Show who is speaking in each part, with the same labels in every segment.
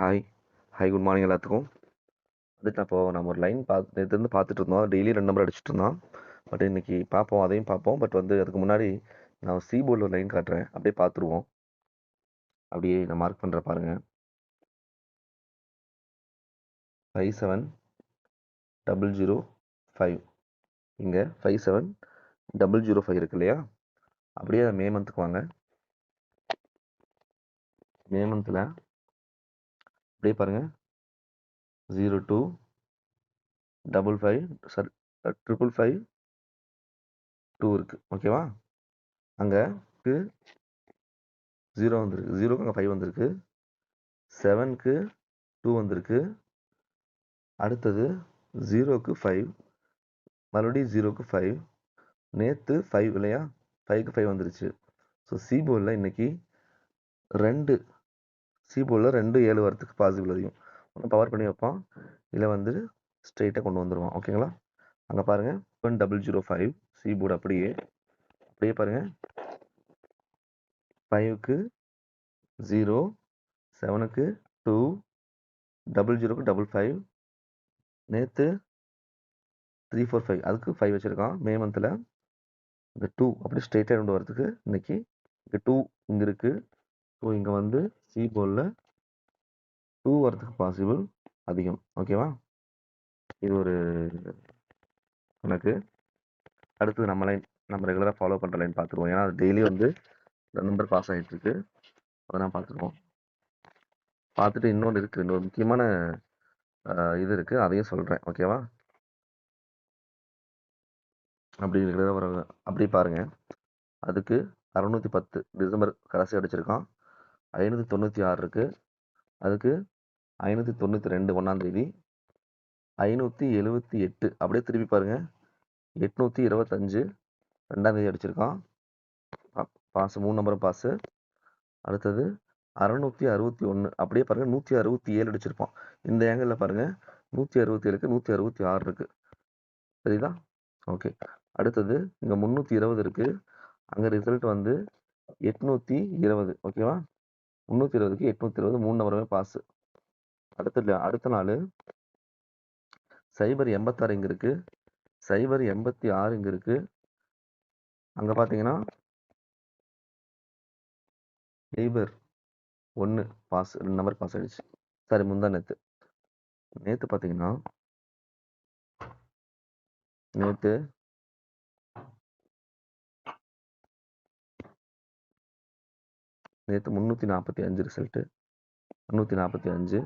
Speaker 1: Hi hi good morning எல்லாத்துக்கும். வந்துட்டு அப்போ நம்ம ஒரு லைன் பார்த்து நேற்று இருந்து பார்த்துட்டு இருந்தோம். டெய்லி ரெண்டு நம்பர் அடிச்சுட்டு இருந்தோம் பட் இன்னைக்கு பார்ப்போம் அதையும் பார்ப்போம் பட் வந்து அதுக்கு முன்னாடி நான் சி போர்டில் ஒரு லைன் காட்டுறேன். அப்படியே பார்த்துருவோம் அப்படியே நான் மார்க் பண்ணுற பாருங்கள் five seven double zero five இங்கே five seven double zero five இருக்கு இல்லையா? அப்படியே மே மந்த்துக்கு வாங்க. மே மந்தில் அப்படியே பாருங்கள் zero two double five sorry triple five two இருக்குது ஓகேவா அங்கே ஜீரோ வந்திருக்கு. ஜீரோக்கு அங்கே ஃபைவ் வந்திருக்கு. செவனுக்கு டூ வந்திருக்கு. அடுத்தது ஜீரோக்கு ஃபைவ் மறுபடியும் ஜீரோக்கு ஃபைவ் நேற்று ஃபைவ் இல்லையா? ஃபைவ்க்கு ஃபைவ் வந்துருச்சு. ஸோ சி போர்டில் இன்னைக்கு ரெண்டு சி போர்டில் ரெண்டு ஏழு வரத்துக்கு பாசிபிள் அதிகம் ஒன்று பவர் பண்ணி வைப்பான். இல்லை வந்து ஸ்ட்ரெயிட்டாக கொண்டு வந்துடுவான் ஓகேங்களா அங்கே பாருங்கள் one double zero five C board அப்படியே அப்படியே பாருங்கள் ஃபைவுக்கு ஜீரோ செவனுக்கு டூ டபுள் ஜீரோக்கு டபுள் ஃபைவ் நேற்று த்ரீ ஃபோர் ஃபைவ் அதுக்கு ஃபைவ் வச்சுருக்கான். மே மந்தில் இந்த டூ அப்படி ஸ்ட்ரெயிட்டாக கொண்டு வரதுக்கு இன்னைக்கு இங்கே டூ இங்கே இருக்குது ஸோ இங்கே வந்து சி போலில் டூ வரதுக்கு பாசிபிள் அதிகம். ஓகேவா இது ஒரு கணக்கு. அடுத்தது நம்ம லைன் நம்ம ரெகுலராக ஃபாலோ பண்ணுற லைன் பார்த்துருவோம் ஏன்னா டெய்லி வந்து இந்த நம்பர் பாஸ் ஆகிட்டு இருக்கு அதை நான் பார்த்துருவோம் பார்த்துட்டு இன்னொன்று இருக்குது இன்னொரு முக்கியமான இது இருக்குது அதையும் சொல்கிறேன் ஓகேவா அப்படி ரெகுலராக வர அப்படி பாருங்கள் அதுக்கு அறுநூற்றி பத்து டிசம்பர் கடைசி அடிச்சிருக்கான். ஐநூற்றி தொண்ணூற்றி ஆறு இருக்குது அதுக்கு ஐநூற்றி தொண்ணூற்றி ரெண்டு ஒன்றாந்தேதி ஐநூற்றி எழுபத்தி எட்டு. அப்படியே திருப்பி பாருங்கள் எட்நூற்றி இருபத்தஞ்சு ரெண்டாந்தேதி அடிச்சிருக்கான். பாஸ் மூணு நம்பரும் பாஸு. அடுத்தது அறநூற்றி அறுபத்தி ஒன்று அப்படியே பாருங்கள் நூற்றி அறுபத்தி ஏழு அடிச்சிருப்பான். இந்த ஏங்கலில் பாருங்கள் நூற்றி அறுபத்தி ஏழுக்கு நூற்றி அறுபத்தி ஆறு இருக்குது சரிதா? ஓகே. அடுத்தது இங்கே முந்நூற்றி இருபது இருக்குது அங்கே ரிசல்ட் வந்து எட்நூற்றி இருபது. ஓகேவா? முந்நூற்றி இருபதுக்கு எட்நூற்றி இருபது மூணு நம்பருமே பாஸ் அடுத்த அடுத்த நாள் சைபர் எண்பத்தாறு இங்கே இருக்குது சைபர் எண்பத்தி ஆறு இங்கே இருக்குது அங்கே பார்த்தீங்கன்னா சைபர் ஒன்று பாஸ் ரெண்டு நம்பர் பாஸ் ஆயிடுச்சு. சாரி முந்தா நேற்று நேற்று பார்த்தீங்கன்னா நேற்று நேற்று முந்நூற்றி நாற்பத்தி அஞ்சு ரிசல்ட்டு முந்நூற்றி நாற்பத்தி அஞ்சு.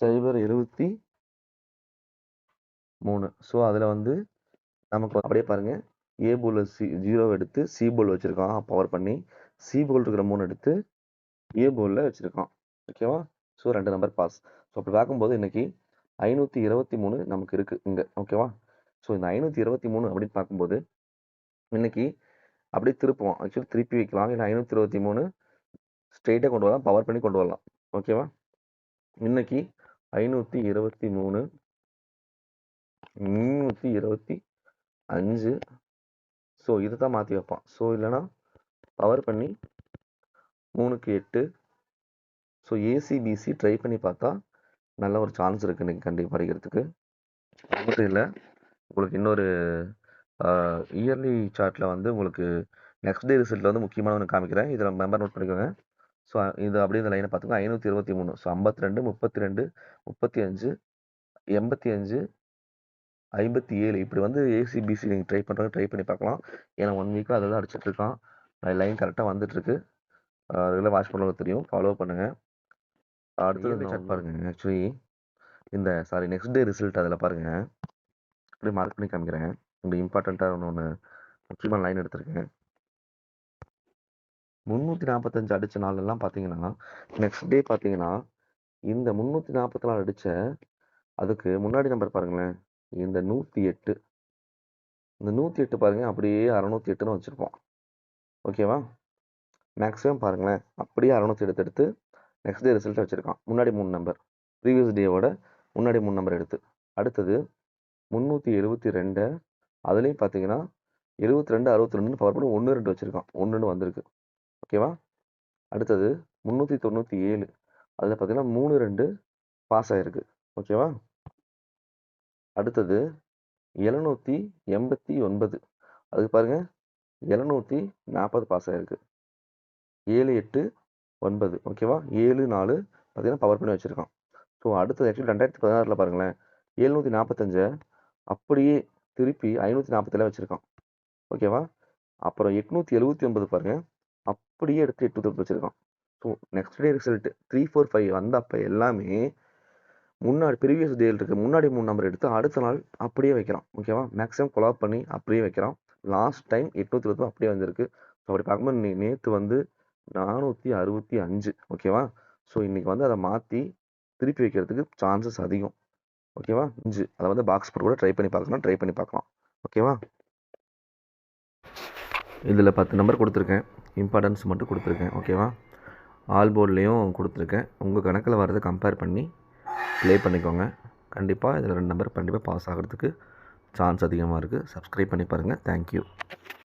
Speaker 1: சைபர் எழுபத்தி மூணு. ஸோ அதில் வந்து நமக்கு அப்படியே பாருங்க. ஏ போல் சி ஜீரோ எடுத்து சி போல் வச்சுருக்கான் பவர் பண்ணி. சி போல் இருக்கிற மூணு எடுத்து ஏ போலில் வச்சுருக்கான். ஓகேவா ஸோ ரெண்டு நம்பர் பாஸ் ஸோ அப்படி பார்க்கும்போது இன்னைக்கு ஐநூற்றி இருபத்தி மூணு நமக்கு இருக்குது இங்கே. ஓகேவா ஸோ இந்த ஐநூற்றி இருபத்தி மூணு அப்படின்னு பார்க்கும்போது இன்னைக்கு அப்படியே திருப்புவோம் ஆக்சுவலி திருப்பி வைக்கலாம். இல்லை ஐநூற்றி இருபத்தி மூணு ஸ்ட்ரெயிட்டாக கொண்டு வரலாம். பவர் பண்ணி கொண்டு வரலாம். ஓகேவா இன்னைக்கு ஐநூற்றி இருபத்தி மூணு முந்நூற்றி இருபத்தி அஞ்சு ஸோ இதை தான் மாற்றி வைப்பான். ஸோ இல்லைன்னா பவர் பண்ணி மூணுக்கு எட்டு. ஸோ ஏசிபிசி ட்ரை பண்ணி பார்த்தா நல்ல ஒரு சான்ஸ் இருக்குது நீங்கள் கண்டிப்பாக படிக்கிறதுக்கு அது மட்டும் இல்லை. உங்களுக்கு இன்னொரு இயர்லி சார்ட்டில் வந்து உங்களுக்கு நெக்ஸ்ட் டே ரிசல்ட்டில் வந்து முக்கியமான ஒன்று காமிக்கிறேன். இதில் மெம்பர் நோட் பண்ணிக்கோங்க. ஸோ இது அப்படியே இந்த லைனை பார்த்துக்கோங்க. ஐநூற்றி இருபத்தி மூணு. ஸோ ஐம்பத்தி ரெண்டு முப்பத்தி ரெண்டு முப்பத்தி அஞ்சு எண்பத்தி அஞ்சு ஐம்பத்தி ஏழு. இப்படி வந்து ஏசிபிசி நீங்கள் ட்ரை பண்ணுறவங்க ட்ரை பண்ணி பார்க்கலாம். ஏன்னா ஒன் வீக்காக அதை தான் அடிச்சிட்ருக்கான் லைன் கரெக்டாக வந்துட்டுருக்கு அதில் வாட்ச் பண்ணுறது தெரியும். ஃபாலோ பண்ணுங்கள் அடுத்தது செக் பாருங்கள் ஆக்சுவலி இந்த சாரி நெக்ஸ்ட் டே ரிசல்ட் அதில் பாருங்கள் அப்படியே மார்க் பண்ணி காமிக்கிறேன். இந்த இம்பார்ட்டண்ட்டாக ஒன்று ஒன்று முக்கியமான லைன் எடுத்திருக்கேன். முந்நூற்றி நாற்பத்தஞ்சு அடித்த நாளெல்லாம் பார்த்தீங்கன்னா நெக்ஸ்ட் டே பார்த்தீங்கன்னா இந்த முந்நூற்றி நாற்பத்தி நாலு அடித்த அதுக்கு முன்னாடி நம்பர் பாருங்களேன் இந்த நூற்றி எட்டு இந்த நூற்றி எட்டு பாருங்கள் அப்படியே அறநூற்றி எட்டுன்னு வச்சுருப்போம் ஓகேவா மேக்ஸிமம் பாருங்களேன் அப்படியே அறநூற்றி எடுத்து எடுத்து நெக்ஸ்ட் டே ரிசல்ட் வச்சுருக்கான். முன்னாடி மூணு நம்பர் ப்ரீவியஸ் டேவோட முன்னாடி மூணு நம்பர் எடுத்து. அடுத்தது முந்நூற்றி எழுபத்தி ரெண்டு அதுலேயும் பார்த்தீங்கன்னா எழுபத்தி ரெண்டு அறுபத்தி ரெண்டுன்னு பவர் பண்ணி ஒன்று ரெண்டு வச்சுருக்கான். ஒன்றுன்னு வந்திருக்கு. ஓகேவா அடுத்தது முந்நூற்றி தொண்ணூற்றி ஏழு அதில் பார்த்தீங்கன்னா மூணு ரெண்டு பாஸ் ஆகிருக்கு ஓகேவா அடுத்தது எழுநூற்றி எண்பத்தி ஒன்பது அதுக்கு பாருங்கள் எழுநூற்றி நாற்பது பாஸ் ஆகிருக்கு ஏழு எட்டு ஒன்பது. ஓகேவா ஏழு நாலு பார்த்தீங்கன்னா பவர் பண்ணி வச்சுருக்கான். ஸோ அடுத்தது ஆக்சுவலி ரெண்டாயிரத்தி பதினாறில் பாருங்களேன். எழுநூற்றி நாற்பத்தஞ்சை அப்படியே திருப்பி ஐநூற்றி நாற்பத்தில் வச்சுருக்கான் ஓகேவா அப்புறம் எட்நூற்றி எழுபத்தி ஒன்பது பாருங்கள் அப்படியே எடுத்து எட்நூற்றி வச்சுருக்கான். So next day result three four five வந்தப்போ எல்லாமே முன்னாடி ப்ரீவியஸ் டேயில் இருக்க முன்னாடி மூணு நம்பர் எடுத்து அடுத்த நாள் அப்படியே வைக்கிறான். ஓகேவா மேக்ஸிமம் கொலாப் பண்ணி அப்படியே வைக்கிறான். லாஸ்ட் டைம் எட்நூற்றி இருபது அப்படியே வந்திருக்கு. ஸோ அப்படி பார்க்கும்போது நீ நேற்று வந்து நானூற்றி அறுபத்தி அஞ்சு. ஓகேவா ஸோ இன்றைக்கி வந்து அதை மாற்றி திருப்பி வைக்கிறதுக்கு சான்சஸ் அதிகம். ஓகேவா அஞ்சு அதை வந்து பாக்ஸ் போட்டு கூட ட்ரை பண்ணி பார்க்கலாம். ட்ரை பண்ணி பார்க்கலாம். ஓகேவா இதில் பத்து நம்பர் கொடுத்துருக்கேன். இம்பார்ட்டன்ஸ் மட்டும் கொடுத்துருக்கேன். ஓகேவா ஆல் போர்ட்லேயும் கொடுத்துருக்கேன். உங்கள் கணக்கில் வரதை கம்பேர் பண்ணி ப்ளே பண்ணிக்கோங்க. கண்டிப்பாக இதில் ரெண்டு நம்பர் கண்டிப்பாக பாஸ் ஆகிறதுக்கு சான்ஸ் அதிகமாக இருக்குது சப்ஸ்கிரைப் பண்ணி பாருங்கள் தேங்க்யூ